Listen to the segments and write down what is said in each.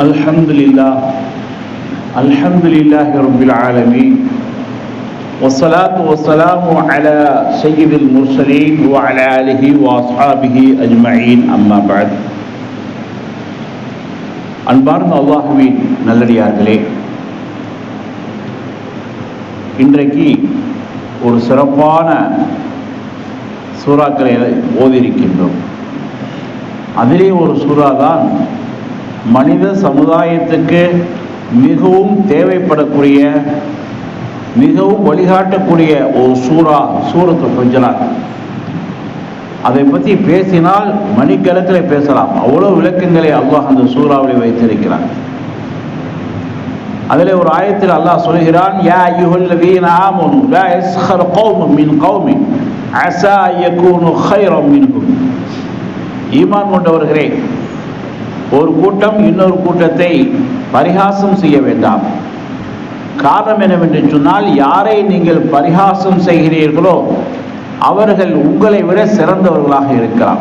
الحمد لله الحمد لله رب العالمين والصلاة والسلام على سيد المرسلين وعلى آله وأصحابه أجمعين أما بعد அன்பார்ந்த அல்லாஹுவின் நல்லடியார்களே இன்றைக்கு ஒரு சிறப்பான சூறாக்களை ஓதியிருக்கின்றோம் அதிலே ஒரு சூறா தான் மனித சமுதாயத்துக்கு மிகவும் தேவைப்படக்கூடிய மிகவும் வழிகாட்டக்கூடிய ஒரு சூறா சூரத்து கொஞ்சலாத் அதை பற்றி பேசினால் மணிக்கணக்கில் பேசலாம். அவ்வளோ விளக்கங்களை அல்லாஹ் அந்த சூறாவில் வைத்திருக்கிறான். அதில் ஒரு ஆயத்தில் அல்லாஹ் சொல்கிறான் யா ஐயுஹல்லதீன ஆமனு லா யஸ்ஹர் கௌமும் மின் கௌமின் அஸா யகூனு கைரம் மின்ஹும் ஈமான் கொண்டவர்களே ஒரு கூட்டம் இன்னொரு கூட்டத்தை பரிகாசம் செய்ய வேண்டாம். காரணம் என்னவென்று சொன்னால் யாரை நீங்கள் பரிகாசம் செய்கிறீர்களோ அவர்கள் உங்களை விட சிறந்தவர்களாக இருக்கலாம்.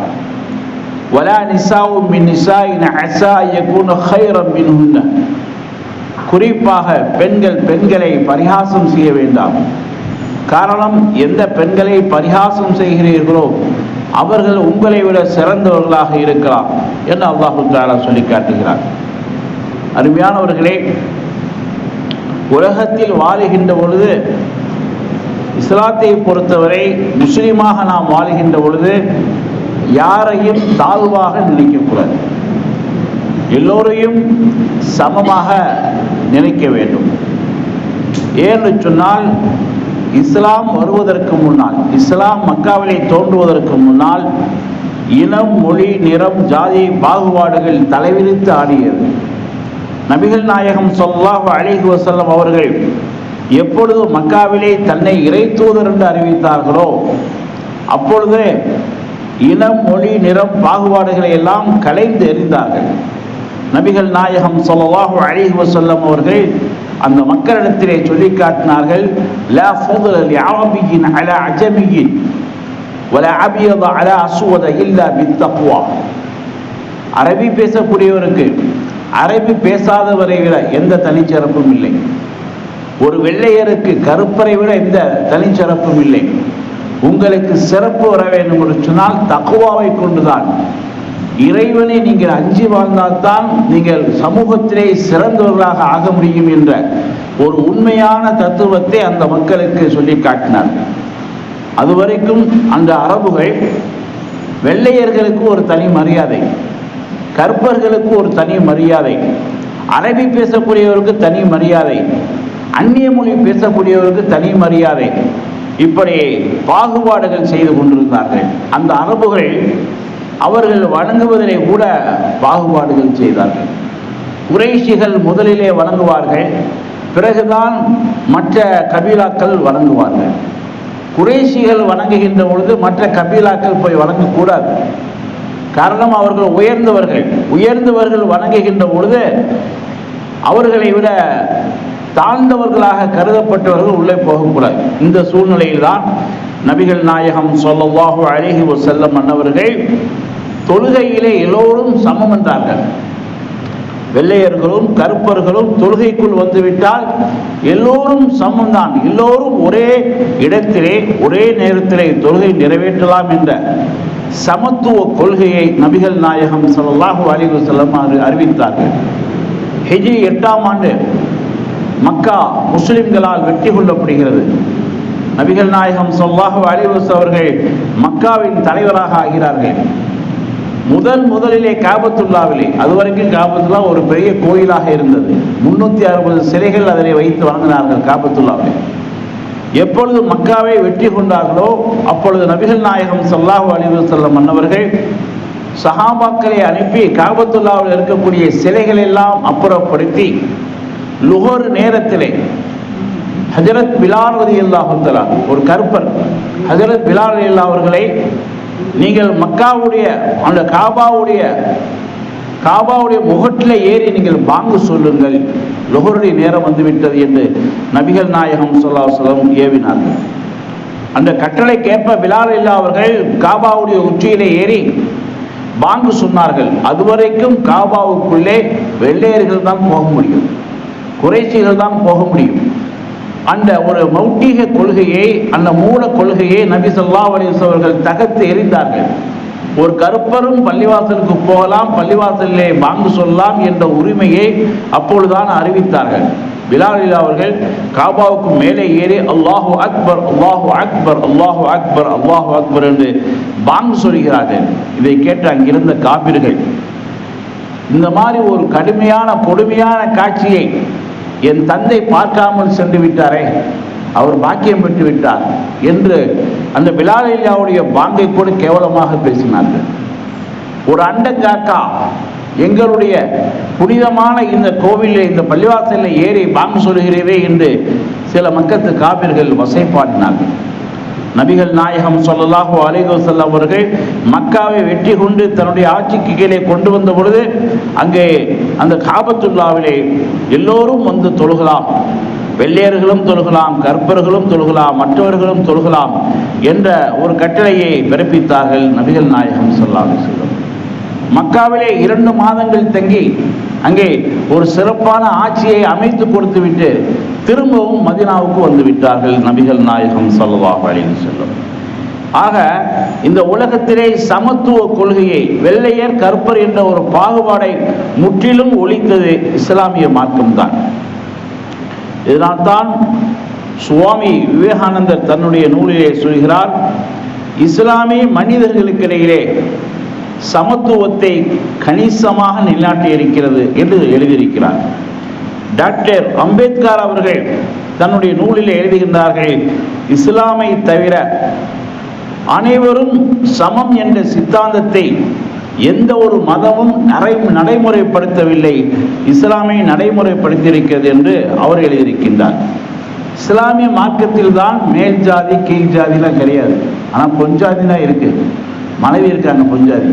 வலா நிசாவு மின் நிசாயின் அசா யகுன ஹைரம் மின்ஹுன்ன. குறிப்பாக பெண்கள் பெண்களை பரிகாசம் செய்ய வேண்டாம். காரணம் எந்த பெண்களை பரிகாசம் செய்கிறீர்களோ அவர்கள் உங்களை விட சிறந்தவர்களாக இருக்கலாம் என்று அல்லாஹு தாலா சொல்லி காட்டுகிறார் அருமையானவர்களே உலகத்தில் வாழுகின்ற பொழுது இஸ்லாத்தை பொறுத்தவரை முஸ்லீமாக நாம் வாழுகின்ற பொழுது யாரையும் தாழ்வாக நினைக்கக்கூடாது. எல்லோரையும் சமமாக நினைக்க வேண்டும். ஏன்னு சொன்னால் இஸ்லாம் வருவதற்கு முன்னால் இஸ்லாம் மக்காவிலே தோன்றுவதற்கு முன்னால் இனம் மொழி நிறம் ஜாதி பாகுபாடுகள் தலைவிரித்து ஆடியது. நபிகள் நாயகம் சொல்லாஹ் அழகி வசல்லம் அவர்கள் எப்பொழுது மக்காவிலே தன்னை இறை தூதர் என்று அறிவித்தார்களோ அப்பொழுது இனம் மொழி நிறம் பாகுபாடுகளை எல்லாம் கலைந்து எறிந்தார்கள். நபிகள் நாயகம் சொல்லாஹு அழகி வசல்லம் அவர்கள் அந்த மக்களிடத்திலே சொல்லி காட்டினார்கள் லா ஃபضل لعربي على عجمي ولا ابيض على اسود الا بالتقوى அரபி பேசக்கூடியவருக்கு அரபி பேசாதவரை விட எந்த தனிச்சிறப்பும் இல்லை ஒரு வெள்ளையருக்கு கருப்பரை விட எந்த தனிச்சிறப்பும் இல்லை உங்களுக்கு சிறப்பு வர வேண்டும் என்று சொன்னால் தக்குவாவை கொண்டுதான் இறைவனை நீங்கள் அஞ்சி வாழ்ந்தால்தான் நீங்கள் சமூகத்திலே சிறந்தவர்களாக ஆக முடியும் என்ற ஒரு உண்மையான தத்துவத்தை அந்த மக்களுக்கு சொல்லி காட்டினார். அதுவரைக்கும் அந்த அரபுகள் வெள்ளையர்களுக்கு ஒரு தனி மரியாதை கற்பர்களுக்கு ஒரு தனி மரியாதை அரபி பேசக்கூடியவருக்கு தனி மரியாதை அந்நிய மொழி பேசக்கூடியவருக்கு தனி மரியாதை இப்படி பாகுபாடுகள் செய்து கொண்டிருந்தார்கள். அந்த அரபுகள் அவர்கள் வணங்குவதிலே கூட பாகுபாடுகள் செய்தார்கள். குறைஷிகள் முதலிலே வணங்குவார்கள் பிறகுதான் மற்ற கபீலாக்கள் வணங்குவார்கள். குறைஷிகள் வணங்குகின்ற பொழுது மற்ற கபீலாக்கள் போய் வணங்கக்கூடாது. காரணம் அவர்கள் உயர்ந்தவர்கள் உயர்ந்தவர்கள் வணங்குகின்ற பொழுது அவர்களை விட தாழ்ந்தவர்களாக கருதப்பட்டவர்கள் உள்ளே போகக்கூடாது. இந்த சூழ்நிலையில் தான் நபிகள் நாயகம் சொல்லவாஹு அழகி செல்லம் மன்னவர்கள் தொழுகையிலே எல்லோரும் சமம் என்றார்கள். வெள்ளையர்களும் கருப்பர்களும் தொழுகைக்குள் வந்துவிட்டால் எல்லோரும் சமம்தான் எல்லோரும் ஒரே இடத்திலே ஒரே நேரத்திலே தொழுகை நிறைவேற்றலாம் என்ற சமத்துவ கொள்கையை நபிகள் நாயகம் சல்லாஹூ அலிவு செல்லம் அறிவித்தார்கள். ஹிஜி எட்டாம் ஆண்டு மக்கா முஸ்லிம்களால் வெற்றி கொள்ளப்படுகிறது. நபிகள் நாயகம் சொல்லாஹு அலிவஸ் அவர்கள் மக்காவின் தலைவராக ஆகிறார்கள். முதல் முதலிலே காபத்துல்லாவிலே அதுவரைக்கும் காபத்துல்லா ஒரு பெரிய கோயிலாக இருந்தது. முன்னூத்தி அறுபது சிலைகள் அதனை வைத்து வணங்கினார்கள் காபத்துல்லாவிலே. எப்பொழுது மக்காவை வெற்றி கொண்டார்களோ அப்பொழுது நபிகள் நாயகம் சல்லாஹூ அலிவு செல்லம் மன்னவர்கள் சஹாபாக்களை அனுப்பி காபத்துல்லாவில் இருக்கக்கூடிய சிலைகள் எல்லாம் அப்புறப்படுத்தி லுகோர் நேரத்திலே ஹஜரத் பிலால் ரதி அல்லாஹுத்தலா ஒரு கருப்பர். ஹஜரத் பிலால் அல்லா அவர்களை நீங்கள் மக்காவுடைய அந்த காபாவுடைய காபாவுடைய முகட்டில் ஏறி நீங்கள் பாங்கு சொல்லுங்கள். லுகருடைய நேரம் வந்துவிட்டது என்று நபிகள் நாயகம் சொல்லா சொல்லம் ஏவினார்கள். அந்த கட்டளை கேட்ப பிலால் இல்லா அவர்கள் காபாவுடைய உச்சியிலே ஏறி பாங்கு சொன்னார்கள். அதுவரைக்கும் காபாவுக்குள்ளே வெள்ளையர்கள் தான் போக முடியும். குறைச்சிகள் தான் போக முடியும். அந்த ஒரு மௌட்டிக கொள்கையை அந்த மூல கொள்கையை நபி சொல்லா அவர்கள் தகர்த்து எரிந்தார்கள் ஒரு கருப்பரும் பள்ளிவாசலுக்கு போகலாம் பள்ளிவாசலிலே பாங்கு சொல்லலாம் என்ற உரிமையை அப்பொழுதுதான் அறிவித்தார்கள். பிலாலில் அவர்கள் காபாவுக்கு மேலே ஏறி அல்லாஹு அக்பர் அல்லாஹு அக்பர் அல்லாஹு அக்பர் அல்லாஹு அக்பர் என்று பாங்கு சொல்கிறார்கள். இதை கேட்டு அங்கிருந்த காபிர்கள் இந்த மாதிரி ஒரு கடுமையான கொடுமையான காட்சியை என் தந்தை பார்க்காமல் சென்று விட்டாரே அவர் பாக்கியம் பெற்று விட்டார் என்று அந்த பிலாலையாவுடைய பாங்கை கூட கேவலமாக பேசினார்கள். ஒரு அண்டங்காக்கா எங்களுடைய புனிதமான இந்த கோவிலில் இந்த பள்ளிவாசலில் ஏறி பாங்கு சொல்கிறதே என்று சில மக்கத்து காவிர்கள் வசைப்பாடினார்கள். நபிகள் நாயகம் சொல்லலாகோ அலைஹி அவர்கள் மக்காவை வெற்றி கொண்டு தன்னுடைய ஆட்சிக்கு கீழே கொண்டு வந்த பொழுது அங்கே அந்த காபத்துல்லாவிலே எல்லோரும் வந்து தொழுகலாம். வெள்ளையர்களும் தொழுகலாம் கற்பர்களும் தொழுகலாம் மற்றவர்களும் தொழுகலாம் என்ற ஒரு கட்டளையை பிறப்பித்தார்கள் நபிகள் நாயகம் சொல்லாமல் மக்காவிலே இரண்டு மாதங்கள் தங்கி அங்கே ஒரு சிறப்பான ஆட்சியை அமைத்து கொடுத்துவிட்டு திரும்பவும் மதினாவுக்கு வந்து விட்டார்கள் நபிகள் நாயகம் சொல்லுவாக அப்படின்னு சொல்லும் ஆக இந்த உலகத்திலே சமத்துவ கொள்கையை வெள்ளையர் கற்பர் என்ற ஒரு பாகுபாடை முற்றிலும் ஒழித்தது இஸ்லாமிய மார்க்கம்தான். இதனால்தான் சுவாமி விவேகானந்தர் தன்னுடைய நூலிலே சொல்கிறார் இஸ்லாமிய மனிதர்களுக்கிடையிலே சமத்துவத்தை கணிசமாக நிலைநாட்டி இருக்கிறது என்று எழுதியிருக்கிறார். டாக்டர் அம்பேத்கர் அவர்கள் தன்னுடைய நூலில் எழுதுகின்றார்கள் இஸ்லாமை தவிர அனைவரும் சமம் என்ற சித்தாந்தத்தை எந்த ஒரு மதமும் நடை நடைமுறைப்படுத்தவில்லை. இஸ்லாமை நடைமுறைப்படுத்தியிருக்கிறது என்று அவர் எழுதியிருக்கின்றார். இஸ்லாமிய மார்க்கத்தில் தான் மேல் ஜாதி கீழ் ஜாதிலாம் கிடையாது. ஆனால் பொஞ்சாதிலாம் இருக்கு. மனைவி இருக்காங்க பொஞ்சாதி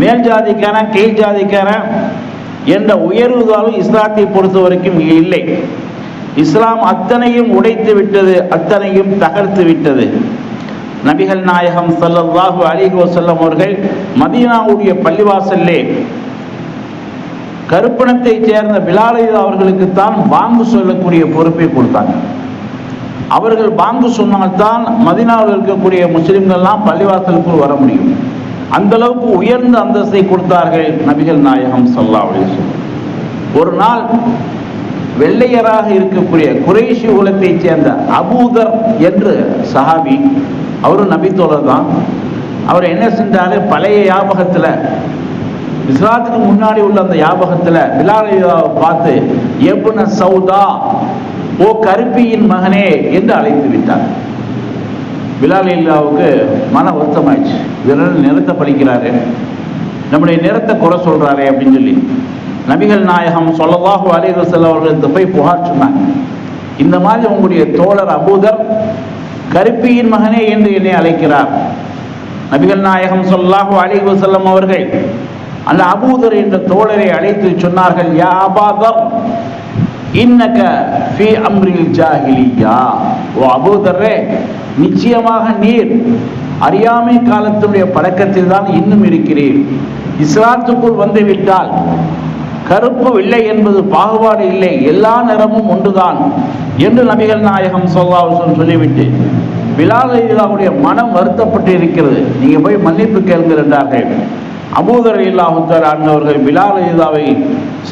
மேல் ஜாதிக்காரன் கீழ் ஜாதிக்காரன் என்ற உயர்வுதாலும் இஸ்லாத்தை பொறுத்த வரைக்கும் இல்லை. இஸ்லாம் அத்தனையும் உடைத்து விட்டது அத்தனையும் தகர்த்து விட்டது. நபிகள் நாயகம் ஸல்லல்லாஹு அலைஹி வஸல்லம் அவர்கள் மதீனாவுடைய பள்ளிவாசல்லே கருப்பணத்தைச் சேர்ந்த பிலாலை அவர்களுக்கு தான் வாங்கு சொல்லக்கூடிய பொறுப்பை கொடுத்தாங்க. அவர்கள் பாங்கு சொன்னால்தான் மதினாவில் இருக்கக்கூடிய முஸ்லிம்கள்லாம் பள்ளிவாசலுக்குள் வர முடியும். அந்த அளவுக்கு உயர்ந்த அந்தஸ்தை கொடுத்தார்கள் நபிகள் நாயகம் சல்லா ஒரு நாள் வெள்ளையராக இருக்கக்கூடிய குறைஷி குலத்தைச் சேர்ந்த அபூதர் என்று சஹாபி அவரும் நபித்தோழர் தான். அவர் என்ன செஞ்சாரு? பழைய யாபகத்தில் இஸ்லாத்துக்கு முன்னாடி உள்ள அந்த யாபகத்தில் பிலாலையாவை பார்த்து எப்புன சௌதா ஓ கருப்பியின் மகனே என்று அழைத்து விட்டார். பிலால் இல்லாவுக்கு மன வருத்தமாயிடுச்சு. இதனால் நிறத்தை படிக்கிறாரு நம்முடைய நிறத்தை குறை சொல்கிறாரே அப்படின்னு சொல்லி. நபிகள் நாயகம் சொல்லவாக அலைஹி வஸல்லம் அவர்கள் போய் புகார் சொன்னாங்க. இந்த மாதிரி உங்களுடைய தோழர் அபூதர் கருப்பியின் மகனே என்று என்னை அழைக்கிறார். நபிகள் நாயகம் சொல்லாக அலைஹி செல்லும் அவர்கள் அந்த அபூதர் என்ற தோழரை அழைத்து சொன்னார்கள் யா அபாதர் இன்னக ஃபி அம்ரில் ஜாஹிலியா. ஓ அபூதர்ரே நிச்சயமாக நீர் அறியாமை காலத்துடைய பழக்கத்தில் தான் இன்னும் இருக்கிறீர். இஸ்லாத்துக்குள் வந்துவிட்டால் கருப்பு வெள்ளை என்பது பாகுபாடு இல்லை எல்லா நிறமும் ஒன்றுதான் என்று நபிகள் நாயகம் சொல்லாவுசன் சொல்லிவிட்டு பிலால் இல்லாவுடைய மனம் வருத்தப்பட்டு இருக்கிறது நீங்கள் போய் மன்னிப்பு கேளுங்கள் என்றார்கள். அபூதர் இல்லாஹுத்தர் ஆண்டவர்கள் பிலால் இல்லாவை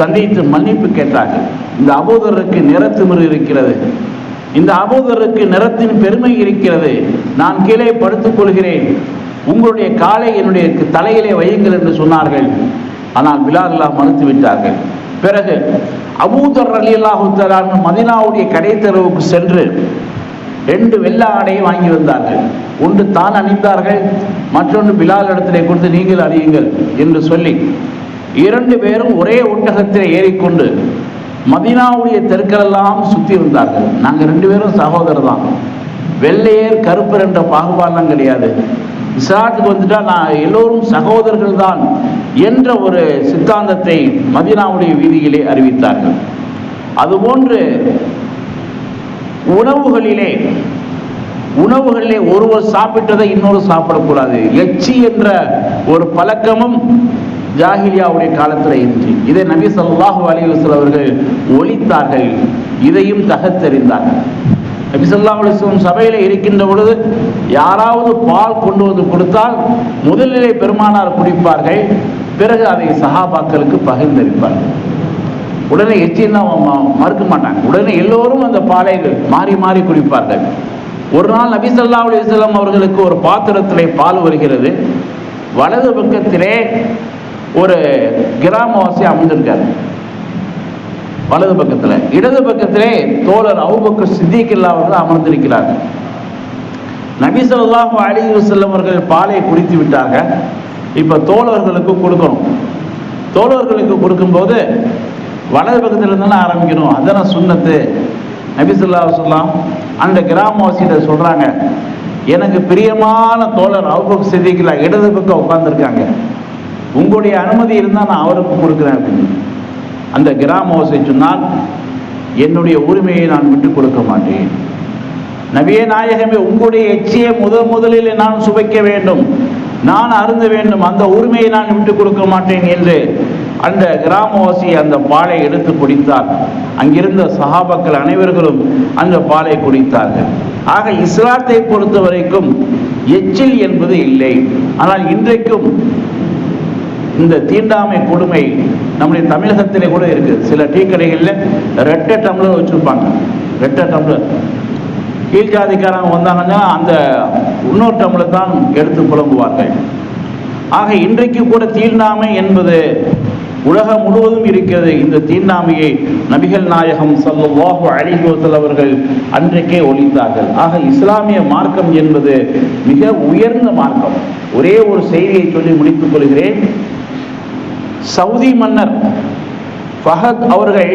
சந்தித்து மன்னிப்பு கேட்டார்கள். இந்த அபோதருக்கு நிறத்திமிரு இருக்கிறது. இந்த அபோதருக்கு நிறத்தின் பெருமை இருக்கிறது. நான் கீழே படுத்துக் கொள்கிறேன். உங்களுடைய காலை என்னுடைய தலையிலே வையுங்கள் என்று சொன்னார்கள். ஆனால் பிலால் அல்லாஹ் மறுத்து விட்டார்கள். பிறகு அபூதர் அலி அல்லாஹு மதினாவுடைய கடை தெருவுக்கு சென்று ரெண்டு வெள்ள ஆடையை வாங்கி வந்தார்கள். ஒன்று தான் அணிந்தார்கள் மற்றொன்று பிலால் இடத்திலே கொடுத்து நீங்கள் அணியுங்கள் என்று சொல்லி இரண்டு பேரும் ஒரே ஒட்டகத்தில் ஏறிக்கொண்டு மதினாவுடைய தெருக்களெல்லாம் சுற்றி இருந்தார்கள். நாங்கள் ரெண்டு பேரும் சகோதரர் தான். வெள்ளையர் கருப்பர் என்ற பாகுபாடெல்லாம் கிடையாது. இஸ்லாத்துக்கு வந்துட்டா நான் எல்லோரும் சகோதரர்கள் தான் என்ற ஒரு சித்தாந்தத்தை மதினாவுடைய வீதியிலே அறிவித்தார்கள். அதுபோன்று உணவுகளிலே உணவுகளிலே ஒருவர் சாப்பிட்டதை இன்னொரு சாப்பிடக்கூடாது. எச்சி என்ற ஒரு பழக்கமும் ஜாகிலியாவுடைய காலத்தில் இன்றி. இதை நபி ஸல்லல்லாஹு அலிவசல் அவர்கள் ஒழித்தார்கள். இதையும் தகத்தெறிந்தார்கள் நபி ஸல்லல்லாஹு அலிஸ்லம் சபையில் இருக்கின்ற பொழுது யாராவது பால் கொண்டு வந்து கொடுத்தால் முதலிலே பெருமானார் குடிப்பார்கள். பிறகு அதை சஹாபாக்களுக்கு பகிர்ந்தளிப்பார்கள். உடனே எச்சின்னா மறுக்க மாட்டாங்க. உடனே எல்லோரும் அந்த பாலை மாறி மாறி குடிப்பார்கள். ஒரு நாள் நபி சொல்லா அலிஸ்லாம் அவர்களுக்கு ஒரு பாத்திரத்திலே பால் வருகிறது. வலது பக்கத்திலே ஒரு கிராமவாசி அமைஞ்சிருக்காரு. வலது பக்கத்தில். இடது பக்கத்திலே தோழர் அவுபக்கு சித்திகில்லா அவர்கள் அமர்ந்திருக்கிறார். நபி ஸல்லல்லாஹு அலைஹி அவர்கள் பாலை குடித்து விட்டாங்க இப்போ தோழர்களுக்கு கொடுக்கணும். தோழர்களுக்கு கொடுக்கும்போது வலது பக்கத்துல இருந்தாலும் ஆரம்பிக்கணும். அதான சுண்ணத்து. நபிசுல்லா சொல்லாம் அந்த கிராமவாசிகிட்ட சொல்றாங்க எனக்கு பிரியமான தோழர் அவுபக்கு சித்திகில்லா இடது பக்கம் உட்காந்துருக்காங்க உங்களுடைய அனுமதி இருந்தால் நான் அவருக்கு கொடுக்குறேன் அப்படின்னு. அந்த கிராமவாசி சொன்னால் என்னுடைய உரிமையை நான் விட்டு கொடுக்க மாட்டேன். நவிய நாயகமே உங்களுடைய எச்சியை முதல் முதலில் நான் சுவைக்க வேண்டும். நான் அருந்த வேண்டும். அந்த உரிமையை நான் விட்டு கொடுக்க மாட்டேன் என்று அந்த கிராமவாசி அந்த பாலை எடுத்து குடித்தார். அங்கிருந்த சஹாபாக்கள் அனைவர்களும் அந்த பாலை குடித்தார்கள். ஆக இஸ்லாத்தை பொறுத்த வரைக்கும் எச்சில் என்பது இல்லை. ஆனால் இன்றைக்கும் இந்த தீண்டாமை கொடுமை நம்முடைய தமிழகத்திலே கூட இருக்குது சில டீ கடைகளில் ரெட்டை டம்ளர் வச்சுருப்பாங்க. ரெட்டை டம்ளர் கீழ்ஜாதிக்காரங்க வந்தாங்கன்னா அந்த இன்னொரு டம்ளர் தான் எடுத்து புலம்புவார்கள். ஆக இன்றைக்கு கூட தீண்டாமை என்பது உலகம் முழுவதும் இருக்கிறது. இந்த தீண்டாமையை நபிகள் நாயகம் ஸல்லல்லாஹு அலைஹி அவர்கள் அன்றைக்கே ஒழித்தார்கள். ஆக இஸ்லாமிய மார்க்கம் என்பது மிக உயர்ந்த மார்க்கம். ஒரே ஒரு செய்தியை சொல்லி முடித்துக் கொள்கிறேன். சவுதி மன்னர் ஃபஹத் அவர்கள்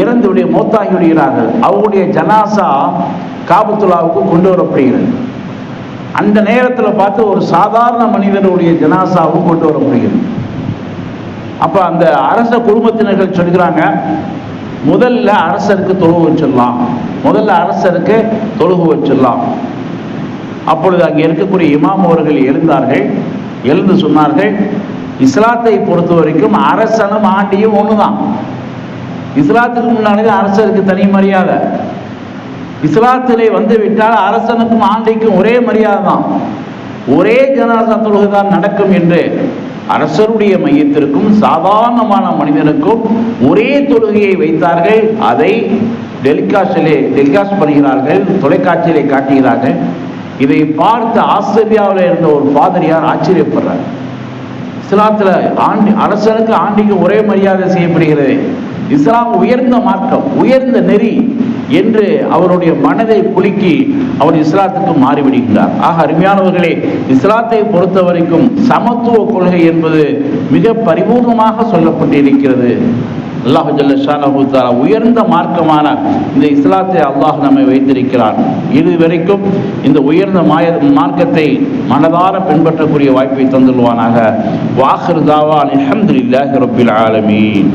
இறந்து விடைய மூத்தாகி விடுகிறார்கள் அவருடைய ஜனாசா காபத்துலாவுக்கு கொண்டு வரப்படுகிறது. அந்த நேரத்தில் பார்த்து ஒரு சாதாரண மனிதனுடைய ஜனாசாவும் கொண்டு வரப்படுகிறது. அப்போ அந்த அரச குடும்பத்தினர்கள் சொல்கிறாங்க முதல்ல அரசருக்கு தொழுகு வச்சிடலாம். முதல்ல அரசருக்கு தொழுகு வச்சிடலாம். அப்பொழுது அங்கே இருக்கக்கூடிய இமாம் அவர்கள் எழுந்தார்கள். எழுந்து சொன்னார்கள் இஸ்லாத்தை பொறுத்த வரைக்கும் அரசனும் ஆண்டியும் ஒன்று தான் இஸ்லாத்துக்கு முன்னாடி அரசருக்கு தனி மரியாதை. இஸ்லாத்திலே வந்து விட்டால் அரசனுக்கும் ஆண்டிக்கும் ஒரே மரியாதை தான் ஒரே ஜனாசா தொழுகை தான் நடக்கும் என்று அரசருடைய மையத்திற்கும் சாதாரணமான மனிதனுக்கும் ஒரே தொழுகையை வைத்தார்கள். அதை டெலிகாஸ்டிலே டெலிகாஸ்ட் பண்ணுகிறார்கள் தொலைக்காட்சியிலே காட்டுகிறார்கள். இதை பார்த்து ஆஸ்திரேலியாவில் இருந்த ஒரு பாதிரியார் ஆச்சரியப்படுறார். இஸ்லாத்தில் ஆண்டி அரசனுக்கு ஆண்டிக்கு ஒரே மரியாதை செய்யப்படுகிறது. இஸ்லாம் உயர்ந்த மார்க்கம் உயர்ந்த நெறி என்று அவருடைய மனதை குலுக்கி அவர் இஸ்லாத்துக்கு மாறிவிடுகிறார் ஆக அருமையானவர்களே இஸ்லாத்தை பொறுத்த வரைக்கும் சமத்துவ கொள்கை என்பது மிக பரிபூர்ணமாக சொல்லப்பட்டிருக்கிறது. அல்லாஹ் ஜல்லஷானஹு தஆலா உயர்ந்த மார்க்கமான இந்த இஸ்லாத்தை அல்லாஹ் நம்மை வைத்திருக்கிறான். இதுவரைக்கும் இந்த உயர்ந்த மாய மார்க்கத்தை மனதார பின்பற்றக்கூடிய வாய்ப்பை தந்துள்வானாக வாஹிர் தாவான் அல்ஹம்துலில்லாஹி ரபில் ஆலமீன்.